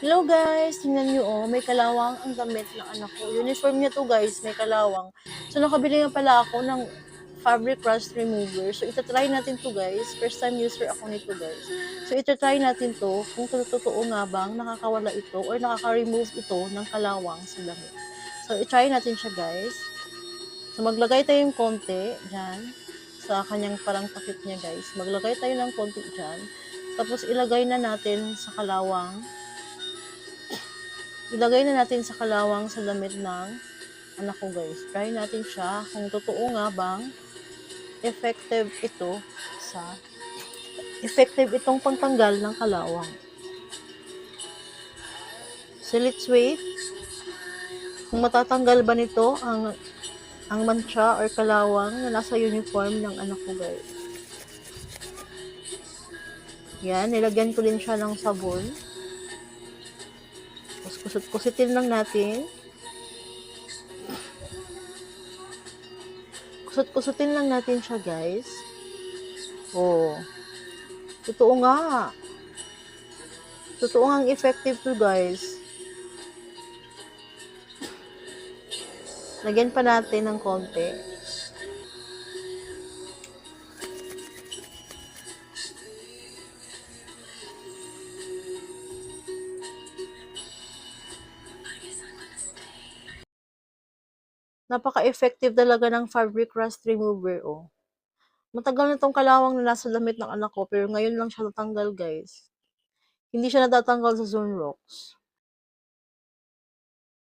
Hello guys, tingnan nyo oh, may kalawang ang damit ng anak ko. Uniform niya to guys, may kalawang. So nakabili nga pala ako ng fabric rust remover. So itatry natin to guys. First time user ako nito guys. So itatry natin to kung totoo nga bang nakakawala ito or nakaka-remove ito ng kalawang sa damit. So itry natin siya guys. So maglagay tayo ng konti dyan sa kanyang parang takip niya guys. Maglagay tayo ng konti dyan. Tapos ilagay na natin sa kalawang ilagay na natin sa kalawang sa damit ng anak ko guys. Try natin siya kung totoo nga bang effective ito sa effective itong pangtanggal ng kalawang. So let's wait. Kung matatanggal ba nito ang ang mancha or kalawang na nasa uniform ng anak ko guys. Yan, nilagyan ko din siya ng sabon. Kusot-kusitin lang natin. Kusot-kusutin lang natin siya, guys. Oh. Totoo nga. Totoo nga effective to, guys. Lagyan pa natin ng konti. Napaka-effective talaga ng fabric rust remover, oh. Matagal na tong kalawang na nasa damit ng anak ko, pero ngayon lang siya natanggal, guys. Hindi siya natatanggal sa Zone Rocks.